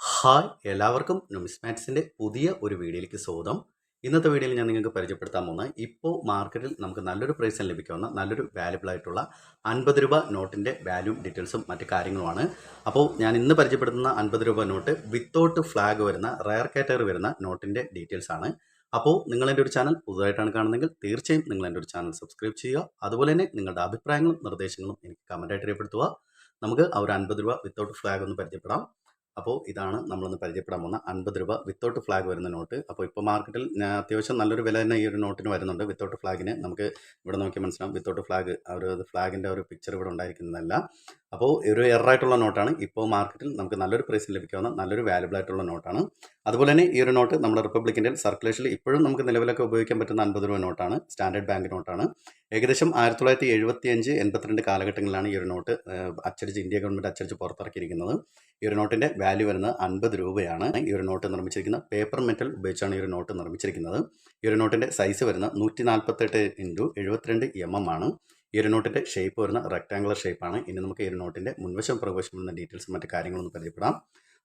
Hi എല്ലാവർക്കും നുമിസ്മാറ്റ്സിന്റെ പുതിയ ഒരു വീഡിയോയിലേക്ക് സ്വാഗതം. ഇന്നത്തെ വീഡിയോയിൽ ഞാൻ നിങ്ങൾക്ക് പരിചയപ്പെടുത്താൻ പോകുന്നത് ഇപ്പോൾ മാർക്കറ്റിൽ നമുക്ക് നല്ലൊരു പ്രൈസിൽ ലഭിക്കാവുന്ന നല്ലൊരു വാല്യുബിൾ ആയിട്ടുള്ള അൻപത് രൂപ നോട്ടിന്റെ വാല്യൂ ഡീറ്റെയിൽസും മറ്റ് കാര്യങ്ങളുമാണ്. അപ്പോൾ ഞാൻ ഇന്ന് പരിചയപ്പെടുത്തുന്ന അൻപത് രൂപ നോട്ട് വിത്തൗട്ട് ഫ്ലാഗ് വരുന്ന റയർ കാറ്റഗറി വരുന്ന നോട്ടിന്റെ ഡീറ്റെയിൽസ് ആണ്. അപ്പോൾ നിങ്ങൾ എന്റെ ഒരു ചാനൽ പുതുതായിട്ടാണ് കാണുന്നതെങ്കിൽ തീർച്ചയായും നിങ്ങൾ എന്റെ ഒരു ചാനൽ സബ്സ്ക്രൈബ് ചെയ്യുക. അതുപോലെ തന്നെ നിങ്ങളുടെ അഭിപ്രായങ്ങളും നിർദ്ദേശങ്ങളും എനിക്ക് കമന്റായിട്ട് രേഖപ്പെടുത്തുക. നമുക്ക് ആ ഒരു അൻപത് രൂപ വിത്തൗട്ട് ഫ്ലാഗ് ഒന്ന് പരിചയപ്പെടാം. അപ്പോൾ ഇതാണ് നമ്മളൊന്ന് പരിചയപ്പെടാൻ പോകുന്ന അൻപത് രൂപ വിത്തൗട്ട് ഫ്ലാഗ് വരുന്ന നോട്ട് അപ്പോൾ ഇപ്പോൾ മാർക്കറ്റിൽ അത്യാവശ്യം നല്ലൊരു വില തന്നെ ഈ ഒരു നോട്ടിന് വരുന്നുണ്ട്. വിത്തൗട്ട് ഫ്ലാഗിന് നമുക്ക് ഇവിടെ നോക്കി മനസ്സിലാവും. വിത്തൗട്ട് ഫ്ലാഗ് ആ ഒരു ഫ്ലാഗിന്റെ ഒരു പിക്ചർ ഇവിടെ ഉണ്ടായിരിക്കുന്നതല്ല. അപ്പോൾ ഒരു എറായിട്ടുള്ള നോട്ടാണ്. ഇപ്പോൾ മാർക്കറ്റിൽ നമുക്ക് നല്ലൊരു പ്രൈസിൽ ലഭിക്കാവുന്ന നല്ലൊരു വാലുബിൾ ആയിട്ടുള്ള നോട്ടാണ്. അതുപോലെ തന്നെ ഈ ഒരു നോട്ട് നമ്മുടെ റിപ്പബ്ലിക്കിന്റെ സർക്കുലേഷനിൽ ഇപ്പോഴും നമുക്ക് നിലവിലൊക്കെ ഉപയോഗിക്കാൻ പറ്റുന്ന അൻപത് രൂപ നോട്ടാണ്. Standard bank നോട്ടാണ്. ഏകദേശം ആയിരത്തി തൊള്ളായിരത്തി എഴുപത്തി അഞ്ച് എൺപത്തിരണ്ട് കാലഘട്ടങ്ങളിലാണ് ഈ ഒരു നോട്ട് അച്ചടിച്ച് ഇന്ത്യ ഗവൺമെന്റ് അച്ചടിച്ച് പുറത്തിറക്കിയിരിക്കുന്നത്. ഈ ഒരു നോട്ടിന്റെ വാല്യൂ വരുന്നത് അൻപത് രൂപയാണ്. ഈ ഒരു നോട്ട് നിർമ്മിച്ചിരിക്കുന്ന പേപ്പർ മെറ്റൽ ഉപയോഗിച്ചാണ് ഈ ഒരു നോട്ട് നിർമ്മിച്ചിരിക്കുന്നത്. ഈ ഒരു നോട്ടിന്റെ സൈസ് വരുന്ന നൂറ്റി നാൽപ്പത്തെട്ട് ഇന്റു എഴുപത്തിരണ്ട് എം എം ആണ്. ഈ ഒരു നോട്ടിന്റെ ഷേപ്പ് വരുന്ന റെക്ടാങ്കുലർ ഷേപ്പാണ് ഇനി നമുക്ക് ഈ ഒരു നോട്ടിന്റെ മുൻവശം പ്രവശം എന്ന ഡീറ്റെയിൽസും മറ്റു കാര്യങ്ങളൊന്നും പരിചയപ്പെടാം.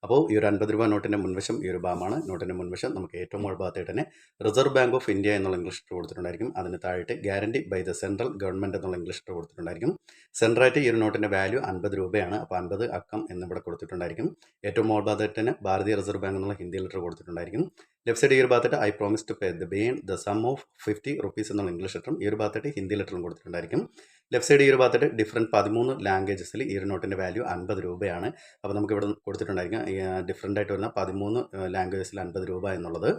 അപ്പോൾ ഈ ഒരു അൻപത് രൂപ നോട്ടിന്റെ മുൻവശം ഈ ഒരു ഭാഗമാണ്. നോട്ടിന്റെ മുൻവശം നമുക്ക് ഏറ്റവും മുകൾ ഭാഗത്തായിട്ട് തന്നെ റിസർവ് ബാങ്ക് ഓഫ് ഇന്ത്യ എന്നുള്ള ഇംഗ്ലീഷ് ലെറ്റർ കൊടുത്തിട്ടുണ്ടായിരിക്കും. അതിന് താഴെ guarantee by the central government എന്നുള്ള ഇംഗ്ലീഷ് ലെറ്റർ കൊടുത്തിട്ടുണ്ടായിരിക്കും. സെൻട്രായിട്ട് ഈ ഒരു നോട്ടിന്റെ വാല്യൂ അൻപത് രൂപയാണ്. അപ്പോൾ അൻപത് അക്കം എന്നിവിടെ കൊടുത്തിട്ടുണ്ടായിരിക്കും. ഏറ്റവും മുകൾ ഭാഗത്തായിട്ട് തന്നെ ഭാരതീയ റിസർവ് ബാങ്ക് എന്നുള്ള ഹിന്ദി ലെറ്റർ കൊടുത്തിട്ടുണ്ടായിരിക്കും. ലെഫ്റ്റ് സൈഡ് ഈ ഒരു ഭാഗത്തായിട്ട് I promise to pay the bearer the sum of fifty rupees എന്നുള്ള ഇംഗ്ലീഷ് ലെറ്ററും ഈ ഒരു ഭാഗത്തായിട്ട് ഹിന്ദി ലെറ്ററും കൊടുത്തിട്ടുണ്ടായിരിക്കും. ലെഫ്റ്റ് സൈഡ് ഈ ഒരു ഭാഗത്തായിട്ട് ഡിഫറെന്റ് പതിമൂന്ന് ലാംഗ്വേജസിൽ ഈ ഒരു നോട്ടിന്റെ വാല്യൂ അൻപത് രൂപയാണ്. അപ്പോൾ നമുക്ക് ഇവിടെ കൊടുത്തിട്ടുണ്ടായിരിക്കും ഡിഫറെന്റ് ആയിട്ട് വരുന്ന പതിമൂന്ന് ലാംഗ്വേജസിൽ അൻപത് രൂപ എന്നുള്ളത്.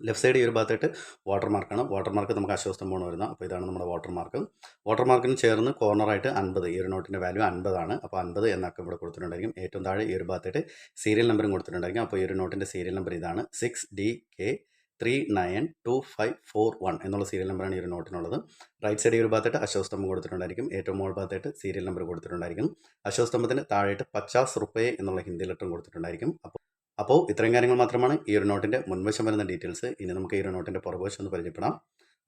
ലെഫ്റ്റ് സൈഡ് ഈ ഒരു ഭാഗത്തായിട്ട് വാട്ടർ മാർക്കാണ് വാട്ടർ മാർക്ക് നമുക്ക് അശ്വസ്തമാണ് വരുന്നത് അപ്പോൾ ഇതാണ് നമ്മുടെ വാട്ടർ മാർക്ക് വാട്ടർ മാർക്കിന് ചേർന്ന് കോർണറായിട്ട് അൻപത് ഈ ഒരു നോട്ടിന്റെ വാല്യൂ അൻപതാണ് അപ്പോൾ അൻപത് എന്നൊക്കെ ഇവിടെ കൊടുത്തിട്ടുണ്ടായിരിക്കും. ഏറ്റവും താഴെ ഈ ഒരു ഭാഗത്തായിട്ട് സീരിയൽ നമ്പറും കൊടുത്തിട്ടുണ്ടായിരിക്കും. അപ്പോൾ ഈ ഒരു നോട്ടിന്റെ സീരിയൽ നമ്പർ ഇതാണ് six D K three nine two five four one എന്നുള്ള സീരിയൽ നമ്പറാണ് ഈ ഒരു നോട്ടിനുള്ളത് റൈറ്റ് സൈഡ് ഈ ഒരു ഭാഗത്തായിട്ട് അശോസ്തംഭം കൊടുത്തിട്ടുണ്ടായിരിക്കും. ഏറ്റവും മുകൾ ഭാഗത്തായിട്ട് സീരിയൽ നമ്പർ കൊടുത്തിട്ടുണ്ടായിരിക്കും. അശോസ്തംഭത്തിന് താഴെയായിട്ട് പച്ചാസ് റുപ്പേ എന്നുള്ള ഹിന്ദി ലെറ്ററും കൊടുത്തിട്ടുണ്ടായിരിക്കും. അപ്പോൾ അപ്പോൾ ഇത്രയും കാര്യങ്ങൾ മാത്രമാണ് ഈ ഒരു നോട്ടിന്റെ മുൻവശം വരുന്ന ഡീറ്റെയിൽസ്. ഇനി നമുക്ക് ഈ ഒരു നോട്ടിന്റെ പുറകുവശം ഒന്ന് പരിചയപ്പെടാം.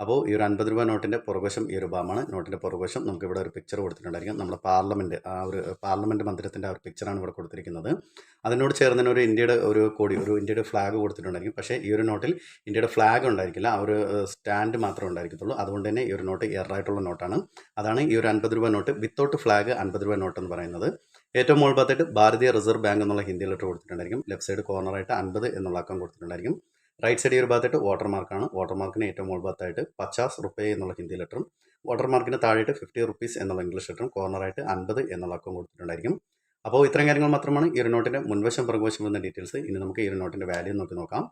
അപ്പോൾ ഈ ഒരു അൻപത് രൂപ നോട്ടിന്റെ പുറകുവശം ഈ ഒരു ഭാഗമാണ്. നോട്ടിന്റെ പുറകുവശം നമുക്ക് ഇവിടെ ഒരു പിക്ചർ കൊടുത്തിട്ടുണ്ടായിരിക്കും. നമ്മുടെ പാർലമെന്റ് ആ ഒരു പാർലമെന്റ് മന്ദിരത്തിന്റെ ആ ഒരു പിക്ചറാണ് ഇവിടെ കൊടുത്തിരിക്കുന്നത്. അതിനോട് ചേർന്ന് തന്നെ ഒരു ഇന്ത്യയുടെ ഒരു കൊടി ഒരു ഇന്ത്യയുടെ ഫ്ലാഗ് കൊടുത്തിട്ടുണ്ടായിരിക്കും. പക്ഷേ ഈ ഒരു നോട്ടിൽ ഇന്ത്യയുടെ ഫ്ലാഗ് ഉണ്ടായിരിക്കില്ല. ആ ഒരു സ്റ്റാൻഡ് മാത്രമേ ഉണ്ടായിരിക്കത്തുള്ളൂ. അതുകൊണ്ട് തന്നെ ഈ ഒരു നോട്ട് എറായിട്ടുള്ള നോട്ടാണ്. അതാണ് ഈ ഒരു അൻപത് രൂപ നോട്ട് വിത്തൗട്ട് ഫ്ലാഗ് അൻപത് രൂപ നോട്ട് എന്ന് പറയുന്നത്. ഏറ്റവും മുകൾ ഭാഗത്തായിട്ട് ഭാരതീയ റിസർവ് ബാങ്ക് എന്നുള്ള ഹിന്ദി ലെറ്റർ കൊടുത്തിട്ടുണ്ടായിരിക്കും. ലെഫ്റ്റ് സൈഡ് കോർണറായിട്ട് അൻപത് എന്നുള്ള അക്കം കൊടുത്തിട്ടുണ്ടായിരിക്കും. റൈറ്റ് സൈഡ് ഒരു ഭാഗത്തായിട്ട് വാട്ടർ മാർക്കാണ് വാട്ടർ മാർക്കിന് ഏറ്റവും മുകൾ ഭാഗത്തായിട്ട് പച്ചാസ് റുപ്പേ എന്നുള്ള ഹിന്ദി ലെറ്ററും വാട്ടർ മാർക്കിന് താഴെയായിട്ട് ഫിഫ്റ്റി റുപ്പീസ് എന്നുള്ള ഇംഗ്ലീഷ് ലെറ്ററും കോർണറായിട്ട് അൻപത് എന്നുള്ള അക്കം കൊടുത്തിട്ടുണ്ടായിരിക്കും. അപ്പോൾ ഇത്രയും കാര്യങ്ങൾ മാത്രമാണ് ഈ ഒരു നോട്ടിന്റെ മുൻവശം പുറകുവശം വരുന്ന ഡീറ്റെയിൽസ് ഇനി നമുക്ക് ഈ ഒരു നോട്ടിന്റെ വാല്യൂ നോക്കി നോക്കാം.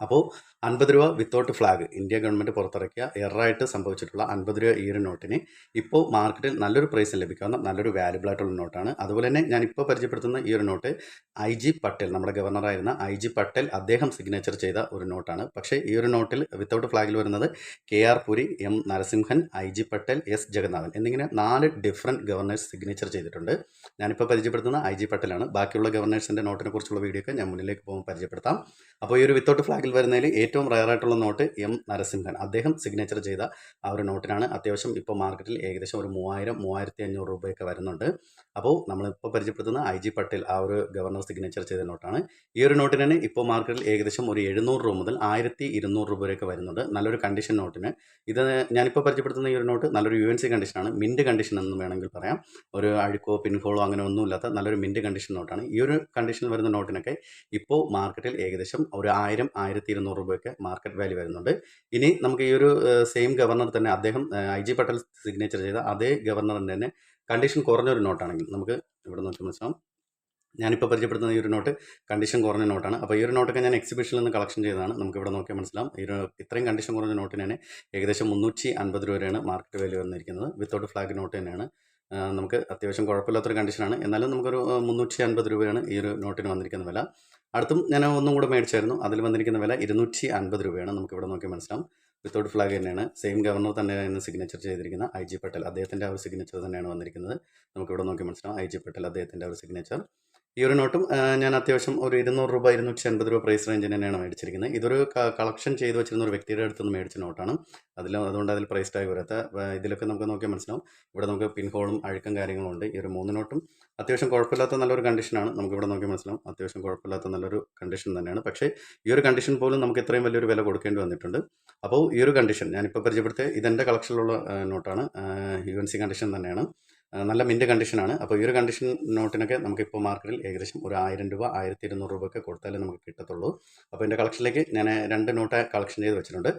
അപ്പോൾ അൻപത് രൂപ വിത്തൗട്ട് ഫ്ലാഗ് ഇന്ത്യ ഗവൺമെന്റ് പുറത്തിറക്കിയ എറായിട്ട് സംഭവിച്ചിട്ടുള്ള അൻപത് രൂപ ഈ ഒരു നോട്ടിന് ഇപ്പോൾ മാർക്കറ്റിൽ നല്ലൊരു പ്രൈസിൽ ലഭിക്കാവുന്ന നല്ലൊരു വാല്യുബിൾ ആയിട്ടുള്ള നോട്ടാണ് അതുപോലെ തന്നെ ഞാൻ ഞാനിപ്പോൾ പരിചയപ്പെടുത്തുന്ന ഈ ഒരു നോട്ട് ഐ ജി പട്ടേൽ നമ്മുടെ ഗവർണറായിരുന്ന ഐ ജി പട്ടേൽ അദ്ദേഹം സിഗ്നേച്ചർ ചെയ്ത ഒരു നോട്ടാണ് പക്ഷേ ഈ ഒരു നോട്ടിൽ വിത്തൗട്ട് ഫ്ലാഗിൽ വരുന്നത് K R Puri M Narasimhan I G Patel S Jagannathan എന്നിങ്ങനെ നാല് ഡിഫറെന്റ് ഗവർണേഴ്സ് സിഗ്നേച്ചർ ചെയ്തിട്ടുണ്ട്. ഞാനിപ്പോൾ പരിചയപ്പെടുത്തുന്ന ഐ ജി പട്ടേലാണ് ബാക്കിയുള്ള ഗവർണേഴ്സിന്റെ നോട്ടിനെ കുറിച്ചുള്ള വീഡിയോ ഒക്കെ ഞാൻ മുന്നിലേക്ക് പോകുമ്പോൾ പരിചയപ്പെടുത്താം. അപ്പോൾ ഈ ഒരു വിത്തൗട്ട് ഫ്ലാഗിൽ വരുന്നതിൽ ഏറ്റവും റയറായിട്ടുള്ള നോട്ട് എം നരസിംഹൻ. അദ്ദേഹം സിഗ്നേച്ചർ ചെയ്ത ആ ഒരു നോട്ടിനാണ് അത്യാവശ്യം ഇപ്പോൾ മാർക്കറ്റിൽ ഏകദേശം ഒരു മൂവായിരം മൂവായിരത്തി അഞ്ഞൂറ് രൂപയൊക്കെ വരുന്നുണ്ട്. അപ്പോൾ നമ്മളിപ്പോൾ പരിചയപ്പെടുത്തുന്ന ഐ ജി പട്ടേൽ ആ ഒരു ഗവർണർ സിഗ്നേച്ചർ ചെയ്ത നോട്ടാണ് ഈ ഒരു നോട്ടിന് ഇപ്പോൾ മാർക്കറ്റിൽ ഏകദേശം ഒരു എഴുന്നൂറ് രൂപ മുതൽ ആയിരത്തി ഇരുന്നൂറ് രൂപ വരെയൊക്കെ വരുന്നുണ്ട്. നല്ലൊരു കണ്ടീഷൻ നോട്ടിന് ഇത് ഞാനിപ്പോൾ പരിചയപ്പെടുത്തുന്ന ഈ ഒരു നോട്ട് നല്ലൊരു യു എൻ സി കണ്ടീഷനാണ് മിന്റ് കണ്ടീഷൻ എന്ന് വേണമെങ്കിൽ പറയാം. ഒരു അഴുക്കോ പിൻഫോളോ അങ്ങനെ ഒന്നുമില്ലാത്ത നല്ലൊരു മിന്റ് കണ്ടീഷൻ നോട്ടാണ് ഈ ഒരു കണ്ടീഷനിൽ വരുന്ന നോട്ടിനൊക്കെ ഇപ്പോൾ മാർക്കറ്റിൽ ഏകദേശം ഒരു ആയിരം ആയിരത്തി ഇരുന്നൂറ് രൂപയൊക്കെ മാർക്കറ്റ് വാല്യൂ വരുന്നുണ്ട്. ഇനി നമുക്ക് ഈ ഒരു സെയിം ഗവർണർ തന്നെ അദ്ദേഹം ഐ ജി പട്ടേൽ സിഗ്നേച്ചർ ചെയ്ത അതേ ഗവർണറിന്റെ തന്നെ കണ്ടീഷൻ കുറഞ്ഞ കുറഞ്ഞൊരു നോട്ടാണെങ്കിൽ നമുക്ക് ഇവിടെ നോക്കി മനസ്സിലാവും. ഞാനിപ്പോൾ പരിചയപ്പെടുത്തുന്ന ഈ ഒരു നോട്ട് കണ്ടീഷൻ കുറഞ്ഞ നോട്ടാണ് അപ്പോൾ ഈ ഒരു നോട്ടൊക്കെ ഞാൻ എക്സിബിഷനിൽ നിന്ന് കളക്ഷൻ ചെയ്തതാണ്. നമുക്ക് ഇവിടെ നോക്കിയാൽ മനസ്സിലാവും. ഈ ഒരു ഇത്രയും കണ്ടീഷൻ കുറഞ്ഞ നോട്ടിന് ഏകദേശം മുന്നൂറ്റി അൻപത് രൂപയാണ് മാർക്കറ്റ് വാല്യൂ വന്നിരിക്കുന്നത്. വിത്തൗട്ട് ഫ്ലാഗ് നോട്ട് തന്നെയാണ്. നമുക്ക് അത്യാവശ്യം കുഴപ്പമില്ലാത്തൊരു കണ്ടീഷനാണ് എന്നാലും നമുക്കൊരു മുന്നൂറ്റി അൻപത് രൂപയാണ് ഈ ഒരു നോട്ടിന് വന്നിരിക്കുന്ന വില. അടുത്തും ഞാൻ ഒന്നും കൂടെ മേടിച്ചായിരുന്നു. അതിൽ വന്നിരിക്കുന്ന വില ഇരുന്നൂറ്റി അൻപത് രൂപയാണ്. നമുക്ക് ഇവിടെ നോക്കി മനസ്സിലാവും. വിത്തൗട്ട് ഫ്ലാഗ് തന്നെയാണ്. സെയിം ഗവർണർ തന്നെയാണ് സിഗ്നേച്ചർ ചെയ്തിരിക്കുന്ന ഐ ജി പട്ടേൽ അദ്ദേഹത്തിന്റെ ആ ഒരു സിഗ്നേച്ചർ തന്നെയാണ് വന്നിരിക്കുന്നത്. നമുക്കിവിടെ നോക്കി മനസ്സിലാവും. ഐ ജി പട്ടേൽ അദ്ദേഹത്തിന്റെ ഒരു സിഗ്നേച്ചർ ഈ ഒരു നോട്ടും ഞാൻ അത്യാവശ്യം ഒരു ഇരുന്നൂറ് രൂപ ഇരുന്നൂറ്റി അൻപത് രൂപ പ്രൈസ് റേഞ്ചിന് തന്നെയാണ് മേടിച്ചിരിക്കുന്നത്. ഇതൊരു കളക്ഷൻ ചെയ്ത് വെച്ചിരുന്ന ഒരു വ്യക്തിയുടെ അടുത്ത് നിന്ന് മേടിച്ച നോട്ടാണ്. അതിൽ അതുകൊണ്ട് അതിൽ പ്രൈസ് ടാഗ് വരാത്ത ഇതിലൊക്കെ നമുക്ക് നോക്കിയാൽ മനസ്സിലാവും. ഇവിടെ നമുക്ക് പിൻഹോളും അഴുക്കും കാര്യങ്ങളും ഉണ്ട്. ഈ ഒരു മൂന്ന് നോട്ടും അത്യാവശ്യം കുഴപ്പമില്ലാത്ത നല്ലൊരു കണ്ടീഷനാണ് നമുക്ക് ഇവിടെ നോക്കിയാൽ മനസ്സിലാവും. അത്യാവശ്യം കുഴപ്പമില്ലാത്ത നല്ലൊരു കണ്ടീഷൻ തന്നെയാണ്. പക്ഷേ ഈ ഒരു കണ്ടീഷൻ പോലും നമുക്ക് ഇത്രയും വലിയൊരു വില കൊടുക്കേണ്ടി വന്നിട്ടുണ്ട്. അപ്പോൾ ഈ ഒരു കണ്ടീഷൻ ഞാനിപ്പോൾ പരിചയപ്പെടുത്തിയ ഇതെന്റെ കളക്ഷനിലുള്ള നോട്ടാണ്. യു എൻ സി കണ്ടീഷൻ തന്നെയാണ്. നല്ല മിന്റ് കണ്ടീഷനാണ് അപ്പോൾ ഈ ഒരു കണ്ടീഷൻ നോട്ടിനൊക്കെ നമുക്കിപ്പോൾ മാർക്കറ്റിൽ ഏകദേശം ഒരു ആയിരം രൂപ ആയിരത്തി ഇരുന്നൂറ് രൂപയൊക്കെ കൊടുത്താലേ നമുക്ക് കിട്ടത്തുള്ളൂ. അപ്പോൾ എന്റെ കളക്ഷനിലേക്ക് ഞാൻ രണ്ട് നോട്ട് കളക്ഷൻ ചെയ്ത് വെച്ചിട്ടുണ്ട്.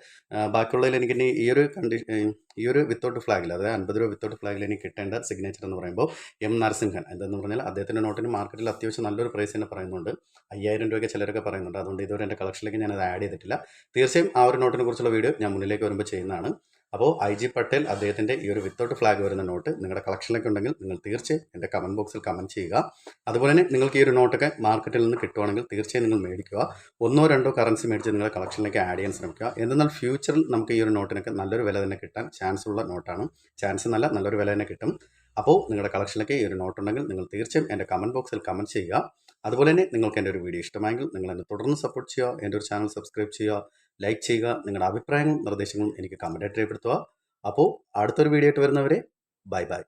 ബാക്കിയുള്ളതിൽ എനിക്ക് ഇനി ഈ ഒരു കണ്ടീഷൻ ഈ ഒരു വിത്തൗട്ട് ഫ്ലാഗിൽ അതായത് അൻപത് രൂപ വിത്തൗട്ട് ഫ്ലാഗിൽ എനിക്ക് കിട്ടേണ്ട സിഗ്നേച്ചർ എന്ന് പറയുമ്പോൾ എം നരസിംഹൻ. എന്തെന്ന് പറഞ്ഞാൽ അദ്ദേഹത്തിന്റെ നോട്ടിന് മാർക്കറ്റിൽ അത്യാവശ്യം നല്ലൊരു പ്രൈസ് തന്നെ പറയുന്നുണ്ട്. അയ്യായിരം രൂപയൊക്കെ ചിലരൊക്കെ പറയുന്നുണ്ട്. അതുകൊണ്ട് ഇതുവരെ എന്റെ കളക്ഷനിലേക്ക് ഞാനത് ആഡ് ചെയ്തിട്ടില്ല. തീർച്ചയായും ആ ഒരു നോട്ടിനെ കുറിച്ചുള്ള വീഡിയോ ഞാൻ മുന്നിലേക്ക് വരുമ്പോൾ ചെയ്യുന്നതാണ്. അപ്പോൾ ഐ ജി പട്ടേൽ അദ്ദേഹത്തിന്റെ ഈ ഒരു വിത്തൗട്ട് ഫ്ലാഗ് വരുന്ന നോട്ട് നിങ്ങളുടെ കളക്ഷനിലൊക്കെ ഉണ്ടെങ്കിൽ നിങ്ങൾ തീർച്ചയായും എന്റെ കമന്റ് ബോക്സിൽ കമന്റ് ചെയ്യുക. അതുപോലെ തന്നെ നിങ്ങൾക്ക് ഈ ഒരു നോട്ടൊക്കെ മാർക്കറ്റിൽ നിന്ന് കിട്ടുവാണെങ്കിൽ തീർച്ചയായും നിങ്ങൾ മേടിക്കുക. ഒന്നോ രണ്ടോ കറൻസി മേടിച്ച് നിങ്ങളുടെ കളക്ഷനിലേക്ക് ആഡ് ചെയ്യാൻ ശ്രമിക്കുക. എന്നാൽ ഫ്യൂച്ചറിൽ നമുക്ക് ഈ ഒരു നോട്ടിനൊക്കെ നല്ലൊരു വില തന്നെ കിട്ടാൻ ചാൻസ് ഉള്ള നോട്ടാണ് ചാൻസ് നല്ല നല്ലൊരു വില തന്നെ കിട്ടും. അപ്പോൾ നിങ്ങളുടെ കളക്ഷനിലേക്ക് ഈ ഒരു നോട്ടുണ്ടെങ്കിൽ നിങ്ങൾ തീർച്ചയായും എന്റെ കമന്റ് ബോക്സിൽ കമന്റ് ചെയ്യുക. അതുപോലെ തന്നെ നിങ്ങൾക്ക് എന്റെ ഒരു വീഡിയോ ഇഷ്ടമായെങ്കിൽ നിങ്ങൾ എന്നെ തുടർന്ന് സപ്പോർട്ട് ചെയ്യുക. എന്റെ ഒരു ചാനൽ സബ്സ്ക്രൈബ് ചെയ്യുക. ലൈക്ക് ചെയ്യുക നിങ്ങളുടെ അഭിപ്രായങ്ങളും നിർദ്ദേശങ്ങളും എനിക്ക് കമന്റായിട്ട് രേഖപ്പെടുത്തുക. അപ്പോൾ അടുത്തൊരു വീഡിയോ ആയിട്ട് വരുന്നവരെ ബൈ ബൈ